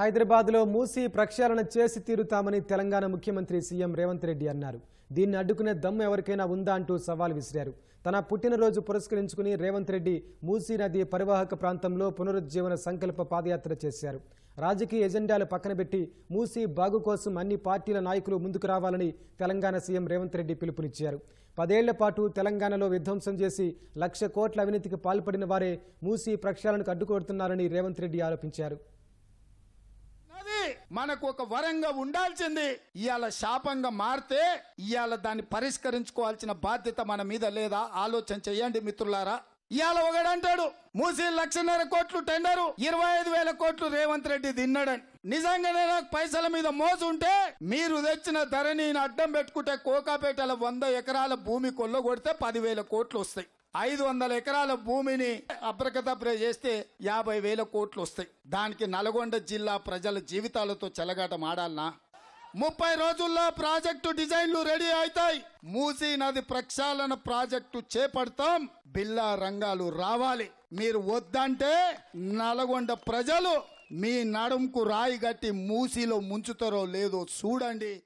హైదరాబాద్లో మూసి ప్రక్షాళన చేసి తీరుతామని తెలంగాణ ముఖ్యమంత్రి సీఎం రేవంత్ రెడ్డి అన్నారు. దీన్ని అడ్డుకునే దమ్ము ఎవరికైనా ఉందా అంటూ సవాల్ విసిరారు. తన పుట్టినరోజు పురస్కరించుకుని రేవంత్ రెడ్డి మూసీ నది పరివాహక ప్రాంతంలో పునరుజ్జీవన సంకల్ప పాదయాత్ర చేశారు. రాజకీయ ఎజెండాలు పక్కన పెట్టి మూసీ బాగు కోసం అన్ని పార్టీల నాయకులు ముందుకు రావాలని తెలంగాణ సీఎం రేవంత్ రెడ్డి పిలుపునిచ్చారు. పదేళ్ళ పాటు తెలంగాణలో విధ్వంసం చేసి లక్ష కోట్ల అవినీతికి పాల్పడిన వారే మూసీ ప్రక్షాళనకు అడ్డుకొడుతున్నారని రేవంత్ రెడ్డి ఆరోపించారు. మనకు ఒక వరంగా ఉండాల్సింది. ఇవాళ శాపంగా మారితే ఇవాళ దాన్ని పరిష్కరించుకోవాల్సిన బాధ్యత మన మీద లేదా? ఆలోచన చేయండి మిత్రులారా. ఇవాళ ఒకడంటాడు మూసి లక్షన్నర కోట్లు టెండరు ఇరవై ఐదు వేల కోట్లు రేవంత్ రెడ్డి తిన్నాడని. నిజంగానే నాకు పైసల మీద మోసు ఉంటే మీరు తెచ్చిన ధరని అడ్డం పెట్టుకుంటే కోకాపేటల వంద ఎకరాల భూమి కొల్లగొడితే పదివేల కోట్లు వస్తాయి. ఐదు వందల ఎకరాల భూమిని అబ్రకదబ్ర చేస్తే యాభై వేల కోట్లు వస్తాయి. దానికి నల్గొండ జిల్లా ప్రజల జీవితాలతో చెలగాటం ఆడాలనా? ముప్పై రోజుల్లో ప్రాజెక్టు డిజైన్లు రెడీ అవుతాయి. మూసీ నది ప్రక్షాళన ప్రాజెక్టు చేపడతాం. బిల్లా రంగాలు రావాలి. మీరు వద్దంటే నల్గొండ ప్రజలు మీ నడుంకు రాయి గట్టి మూసీలో ముంచుతారో లేదో చూడండి.